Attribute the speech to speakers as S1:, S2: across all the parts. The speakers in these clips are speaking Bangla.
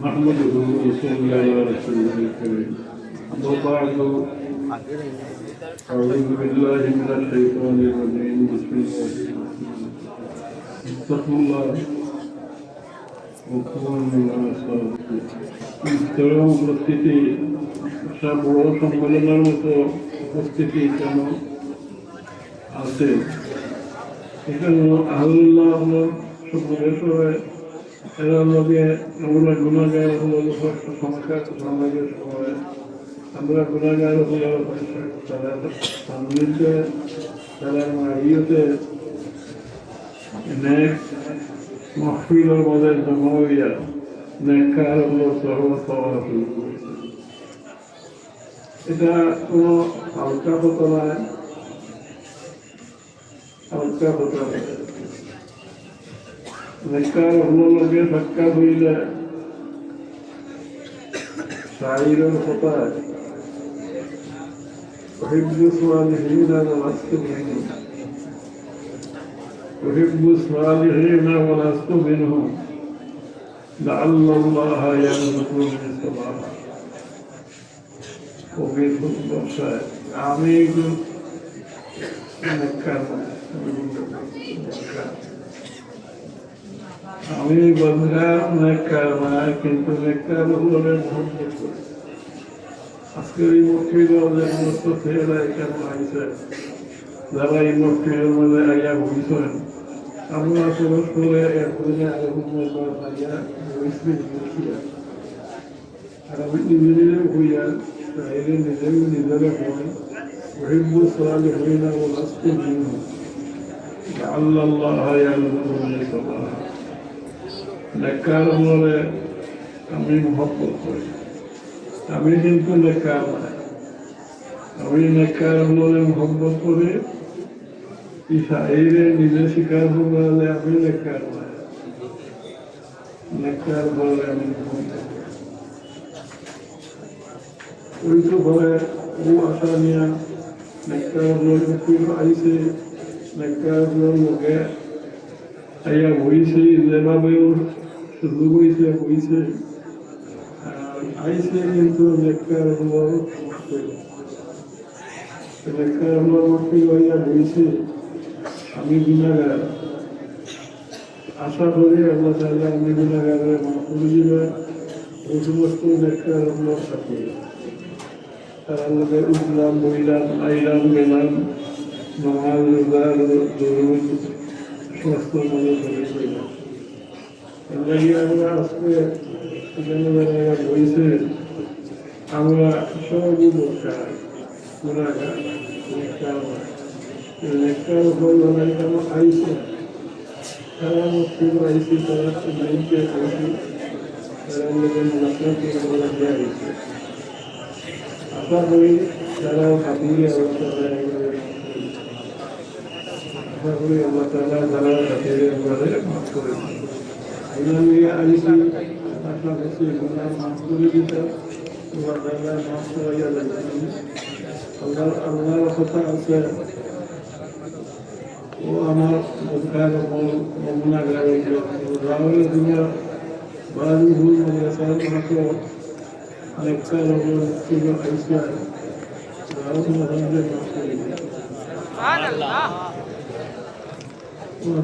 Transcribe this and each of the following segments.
S1: نحمده ونصلي على رسوله الكريم أما بعد أعوذ بالله من الشيطان الرجيم بسم الله الرحمن الرحيم اتقوا الله وكونوا مع الصادقين ইস্তরম উপস্থিতি সব বড় সম্মেলনের মতো উপস্থিতি কেন আছে এখানে আল্লাহ হলো সকলের সবাই এরা লগে আমরা গুণাগার সংখ্যা সমাজের সময়। আমরা গুণাগার তারা সামনেতে তারা মারিয়েতে নেক মহফিলের মধ্যে জমা হইয়া নেককার হলো সহমত এটা কোনো হালকা হতো না হালকা ذكرهم بفك إلى شعير الخطاة أحب الصالحين ولست منهم أحب الصالحين ولست منهم لعل الله يرزق من الصباح وفي البرشاء عميق من مكان আমি বদলাম নেককার না কিন্তু নেককার বলে ভুল আজকের এই মুক্তির দলের মস্ত ছেলেরা এখানে আইছে যারা এই মুক্তির মধ্যে আইয়া ভুগছেন আমরা প্রবেশ করে একদিনে আরেকদিনের পর পাইয়া রয়েছে দেখিয়া আর আমি নিজে নিজে হইয়া চাইলে নিজে নিজেরা হয় অহিব্য সাল হই না ও আজকে দিন আল্লাহ আল্লাহ নেককার হলে আমি মহব্বত করি। আমি কিন্তু নেককার না আমি নেককার হলে মহব্বত করি। ইসাইরে নিজে স্বীকার করলে আমি নেককার না নেককার বলে আমি ওই তো ঘরে ও আশা নিয়ে নেককার লোক আইসে লোকে আইয়া হইছে যেভাবেও শুরু হইছে হইছে। আইসে কিন্তু নেককার হলো নেককার হলো মুশকিল হইয়া হইছে? আমি গুণাগার। আশা করি আল্লাহ তাআলা আমি গুণাগারের দিবে। ওই সমস্ত নেককার হলো সাথে তারা লোকে উঠলাম বইলাম আইলাম গেলাম নমাজ রোজা আমরা আজকে বইছে আমরা সবই বোকার গুণাগার নেককার হল কেন আইসে তারা মুক্তির আইসি তারা লাইনকে আইসি তারা লোকের মুলাকাত করে দেওয়া হয়েছে আশা করি আশা করি আল্লাহ তালা যারা খাতিরে করে মাফ করে আমি আইসি করছি গুণা মাফ করে দিতে আল্লাহ তালা মাফ করাইয়া লাগবে আল্লাহ আল্লাহর কথা আছে ও আমার করে সব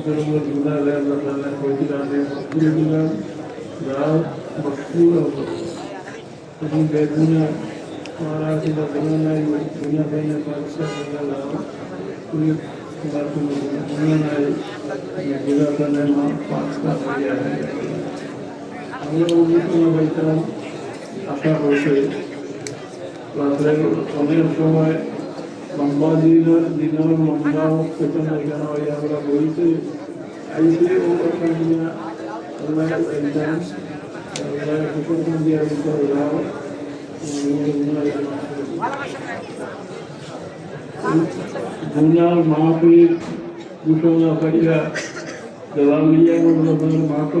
S1: ধর্মের গুণালে আল্লাহ তাআলা কইছিলেন আমি মকবুল দিলাম যাও মকবুল হব তুমি বেগুনা মারা ছিল দুনিয়া নাই দুনিয়া বাইনা পাকসা লাও তুমি তোমার কোনো দুনিয়া নাই গুণা কানে মা পাকসা হইয়া আমরা অনুপ্রেরণা পাইতাম আশা করছে রাত্রের অনেক সময় লম্বা দিনের দিনের লম্বা পেছন এখানে ওই আমরা বলছি আইসি ও কথা নিয়ে আল্লাহ একদম আল্লাহ কুকুর দিয়ে ভিতর যাও দুনিয়ার মাহফিল ঘোষণা করিয়া জালালিয়া মন্ডলের মাঠও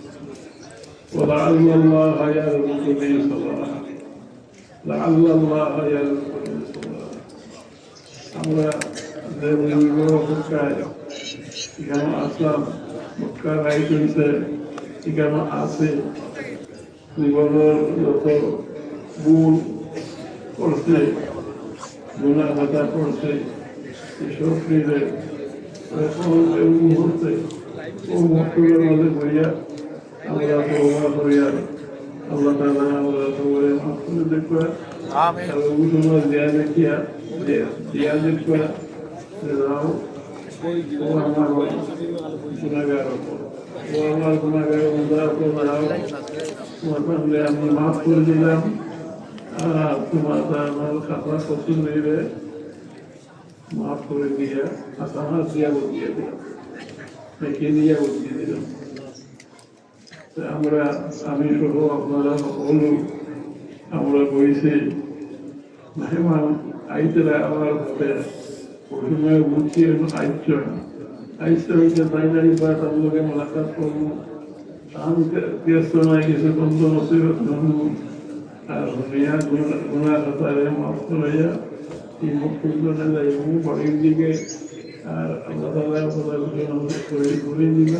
S1: ولعل الله يرزق لي صلاة لعل الله يرزق لي صلاة আমরা দেবীগুলো মক্কায় এখানে আসলাম মক্কা রাইট হয়েছে এখানে আছে জীবনের যত ভুল করছে গুণা খাতা করছে এসব ফিরে এখন এই মুহূর্তে ও মক্কের মাঝে বইয়া আমরা তওবা করিয়া আল্লাহ তাআলা আমরা তওবা মাফ করে
S2: আমিন।
S1: আর দিয়া দিয়া ও আমার ও আমার আমি মাফ করে দিলাম। আর তোমার আমার খাতা কসুর নেবে মাফ করে দিয়া আসামার দিয়া বলিয়ে দিলাম মেখে দিয়া বলিয়ে দিলাম। আমরা আমি সহ আপনারা সকল আমরা বইছি মেহমান আইতরা আমার হাতে প্রথমে বুঝছি আইচ আইসে হইতে তাই দাঁড়ি বা তার লোকে মোলাকাত করব। আমি ব্যস্ত নাই, কিছু বন্ধ নসিবত করব। আর দুনিয়া গুণা খাতারে মাফ করে এই মুক্তিগুলো যাইব, বাড়ির দিকে। আর আল্লাহ তালা করে করে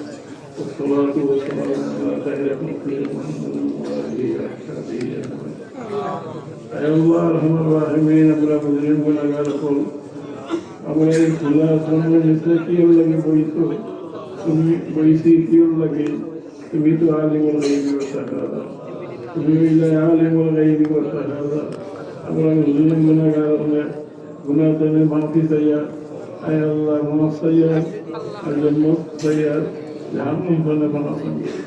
S1: والصلاة والسلام على خير خلق محمد وآله وأصحابه أجمعين. أي الله أرحم الراحمين أبلا مجرم গুনাহগার সকল আমরা এই খোলা আসমানের নিচে কি লাগে বইছো তুমি বইছি কি লাগে তুমি তো আলিমুল গাইবি ওয়া শাহাদা তুমি হইলে আলিমুল গাইবি ওয়া শাহাদা আমরা মুসলিম গুনাহগার গুনাহ থেকে মাফি চাইয়া আয় আল্লাহ মাফ চাইয়া আর জন্য চাইয়া জাহান্নাম থেকে মাফ চাইয়া